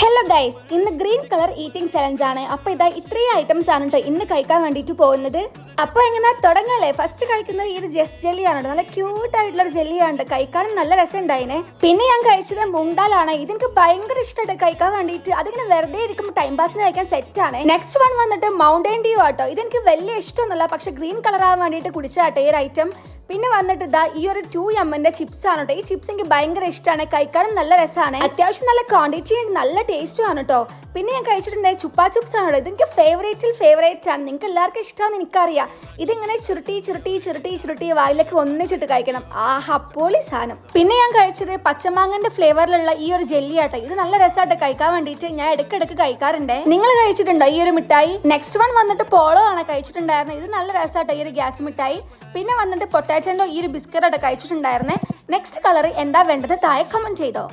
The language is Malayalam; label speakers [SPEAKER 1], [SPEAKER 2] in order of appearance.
[SPEAKER 1] ഹലോ ഗൈസ് ഇന്ന് ഗ്രീൻ കളർ ഈറ്റിംഗ് ചലഞ്ച് ആണ്. അപ്പൊ ഇതാ ഇത്രയും ഐറ്റംസ് ആണ് കേട്ടോ ഇന്ന് കഴിക്കാൻ വേണ്ടിട്ട് പോകുന്നത്. അപ്പൊ എങ്ങനെ തുടങ്ങല്ലേ? ഫസ്റ്റ് കഴിക്കുന്നത് ഈ ഒരു ജസ്റ്റ് ജെല്ലിയാണ് നല്ല ക്യൂട്ട് ആയിട്ടുള്ള ഒരു ജെല്ലിയാണ് കഴിക്കാനും നല്ല രസം പിന്നെ ഞാൻ കഴിച്ചത് മുണ്ടാലാണ്. ഇതെനിക്ക് ഭയങ്കര ഇഷ്ടമായിട്ട് കഴിക്കാൻ വേണ്ടിയിട്ട്. അതിങ്ങനെ വെറുതെ ഇരിക്കുമ്പോൾ ടൈം പാസിന് കഴിക്കാൻ സെറ്റ് ആണ്. നെക്സ്റ്റ് വൺ വന്നിട്ട് മൗണ്ടൻ ഡ്യൂ ആട്ടോ. ഇതെനിക്ക് വലിയ ഇഷ്ടമൊന്നുമല്ല. പക്ഷെ ഗ്രീൻ കളർ ആവാൻ വേണ്ടിയിട്ട് കുടിച്ചാട്ടോ ഈ ഒരു ഐറ്റം പിന്നെ വന്നിട്ട് ഇതാ ഈ ഒരു ടു എമ്മിന്റെ ചിപ്സ് ആണ് കേട്ടോ ഈ ചിപ്സ് എനിക്ക് ഭയങ്കര ഇഷ്ടമാണ് കഴിക്കാനും നല്ല രസമാണ് അത്യാവശ്യം നല്ല ക്വാണ്ടിറ്റി ഉണ്ട്. നല്ല ടേസ്റ്റും ആണ് കേട്ടോ പിന്നെ ഞാൻ കഴിച്ചിട്ടുണ്ടായ ചുപ്പാ ചിപ്സ് ആണ് കേട്ടോ ഇതെനിക്ക് ഫേവറേറ്റിൽ ഫേവറേറ്റ് ആണ്. നിങ്ങൾക്ക് എല്ലാവർക്കും ഇഷ്ടമാണെന്ന് എനിക്കറിയാം. ഇതിങ്ങനെ ചുരുട്ടി ചുരുട്ടി ചുരുട്ടി ചുരുട്ടി വായിലേക്ക് ഒന്നിച്ചിട്ട് കഴിക്കണം. ആഹ് അപ്പോളി സാധനം. പിന്നെ ഞാൻ കഴിച്ചത് പച്ചമാങ്ങന്റെ ഫ്ലേവറിലുള്ള ഈ ഒരു ജെല്ലി ആട്ടോ. ഇത് നല്ല രസമായിട്ട് കഴിക്കാൻ വേണ്ടിയിട്ട് ഞാൻ ഇടയ്ക്കിടയ്ക്ക് കഴിക്കാറുണ്ട്. നിങ്ങൾ കഴിച്ചിട്ടുണ്ടോ ഈ ഒരു മിഠായി? നെക്സ്റ്റ് വൺ വന്നിട്ട് പോളോ ആണ് കഴിച്ചിട്ടുണ്ടായിരുന്നത്. ഇത് നല്ല രസമായിട്ട് ഈ ഒരു ഗ്യാസ് മിഠായി. പിന്നെ വന്നിട്ട് പൊട്ടാറ്റോന്റെ ഈ ഒരു ബിസ്ക്കറ്റ് കഴിച്ചിട്ടുണ്ടായിരുന്നേ. നെക്സ്റ്റ് കളർ എന്താ വേണ്ടത്? താഴെ കമന്റ് ചെയ്തോ.